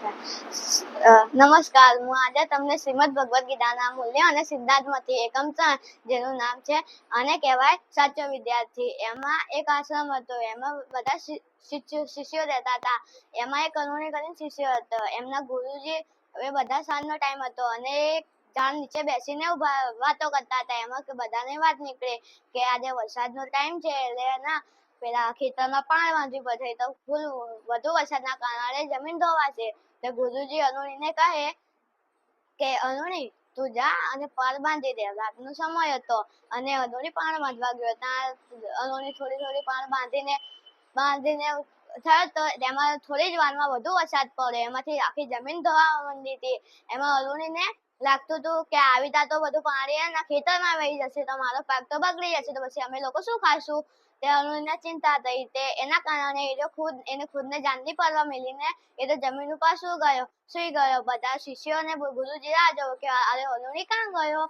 નમસ્કાર. હું આજે તમને શ્રીમદ ભગવદ્ ગીતાના મૂલ્ય અને સિદ્ધાંતમાંથી એકમ ત્રણ જેનું નામ છે અને કહેવાય સાચો વિદ્યાર્થી. એમાં એક આશ્રમ હતો. એમાં બધા શિષ્યો રહેતા હતા. એમાં એક કરુણી કરીને શિષ્ય હતો. એમના ગુરુજી એ બધા સાંજનો ટાઈમ હતો અને એક ઝાડ નીચે બેસીને વાતો કરતા હતા. એમાં બધાને વાત નીકળે કે આજે વરસાદનો ટાઈમ છે. એટલે ના પેલા ખેતરમાં પાણી વાંધવી પડે તો ફૂલ વધુ વરસાદના કારણે જમીન ધોવાશે. તો ગુરુજી અરુણીને કહે કે, અરુણી, તું જા અને પાર બાંધી દે. રાતનો સમય હતો અને અરુણી પાણ બાંધવા ગયો ત્યાં અરુણી થોડી થોડી પાણ બાંધીને બાંધીને થયો તો તેમાં થોડી જ વારમાં વધુ વરસાદ પડ્યો. એમાંથી આખી જમીન ધોવા માંડી હતી. એમાં અરુણીને લાગતું હતું કે આવી તા તો બધું પાણી એના ખેતરમાં વહી જશે, તો મારો પાક તો બગડી જશે. તો પછી અમે લોકો શું ખાશું? તે અરુણને ચિંતા થઈ. તે એના કારણે એ ખુદ, એને ખુદને જાનની પરવા મેલીને એ તો જમીન ઉપર શું ગયો? સુઈ ગયો? બધા શિષ્યોને ગુરુજી રાહ જવો કે અરે અરુણી ક્યાં ગયો?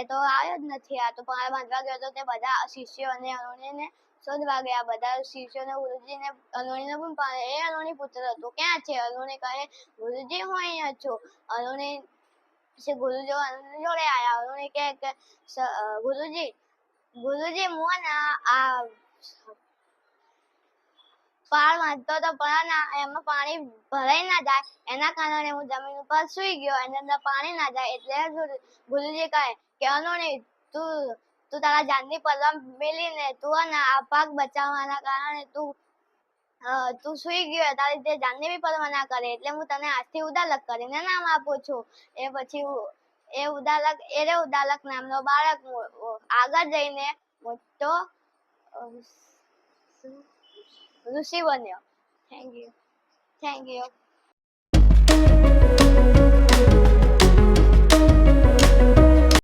એ તો આવ્યો જ નથી. આ તો પાણી બાંધવા ગયો તો તે બધા શિષ્યો અને અરુણીને શોધવા ગયા. બધા શિષ્યોને ગુરુજીને અરુણીને પણ એ અરુણી પુત્ર હતો. ક્યાં છે? અરુણી કહે, ગુરુજી હું અહીંયા છું. અરુણી પછી ગુરુજી જોડે આવ્યા અને કે કે ગુરુજી ગુરુજી, હું આ- પાળ વાંચતો તો પણ એમાં પાણી ભરાઈ ના જાય. એના કારણે હું જમીન ઉપર સુઈ ગયો. એની અંદર પાણી ના જાય. એટલે ગુરુજી કહે કે અનુણી તું તું તારા જાનની પલમ મેલીને તું આ પાક બચાવવાના કારણે તું તું સુઈ ગયો તારી રીતે જાનની પરવા ના કરે, એટલે હું તને આજથી ઉદાલક કરીને નામ આપું છું. એ પછી એ ઉદાલક એરે ઉદાલક નામનો બાળક આગળ જઈને મોટો ઋષિ બન્યો. Thank you thank you